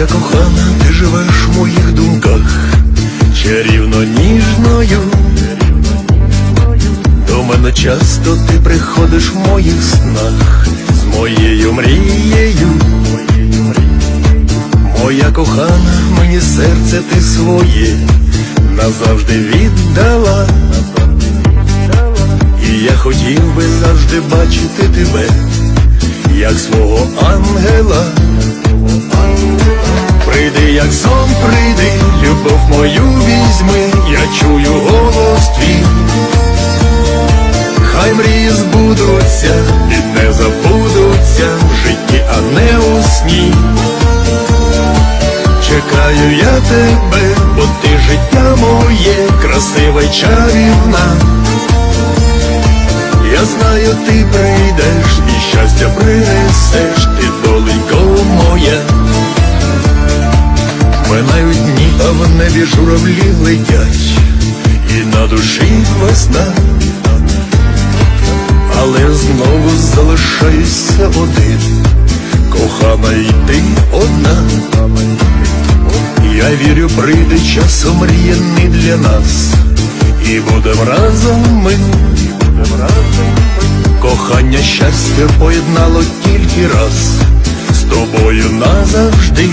Моя кохана, ти живеш в моїх думках, чарівно ніжною. До мене часто ти приходиш в моїх снах з моєю мрією. Моя кохана, мені серце ти своє назавжди віддала. І я хотів би завжди бачити тебе, як свого ангела. Прийди, як сон, прийди, любов мою візьми, я чую голос твій. Хай мрії збудуться і не забудуться в житті, а не у сні. Чекаю я тебе, бо ти життя моє, красива й чарівна. Я знаю, ти прийдеш і щастя принесеш, душі весна, але знову залишаюся один, кохана й ти одна. Я вірю, прийде час омріяний для нас, і будем разом ми. І не забудуться в житті, а не у сні. Чекаю я тебе, бо ти життя моє, красива й чарівна. Я знаю, ти прийдеш і щастя принесеш, ти доленько моя. Минають дні, а в небі журавлі летять, і на душі весна, але знову залишаюся один, кохана й одна. Я вірю, прийде час омріяний для нас, і будем разом. Кохання щастя поєднало тільки раз з тобою назавжди.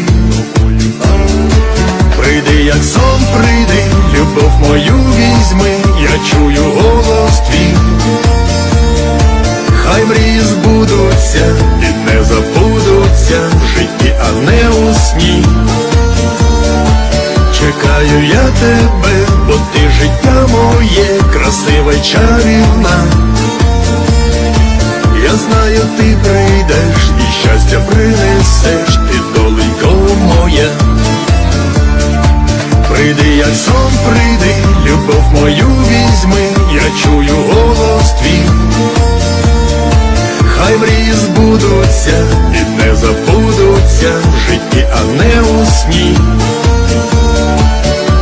Прийди, як сон, прийди, любов мою візьми, я чую голос твій. Хай мрії збудуться і не забудуться в житті, а не у сні. Чекаю я тебе, бо ти життя моє, красива й чарівна. Я знаю, ти прийдеш і щастя принесеш, сон, прийди, любов мою візьми, я чую голос твій. Хай мрії збудуться і не забудуться в житті, а не у сні.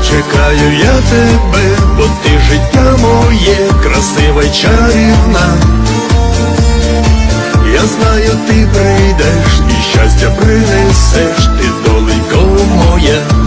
Чекаю я тебе, бо ти життя моє, красива й чарівна. Я знаю, ти прийдеш і щастя принесеш, ти доленько моя.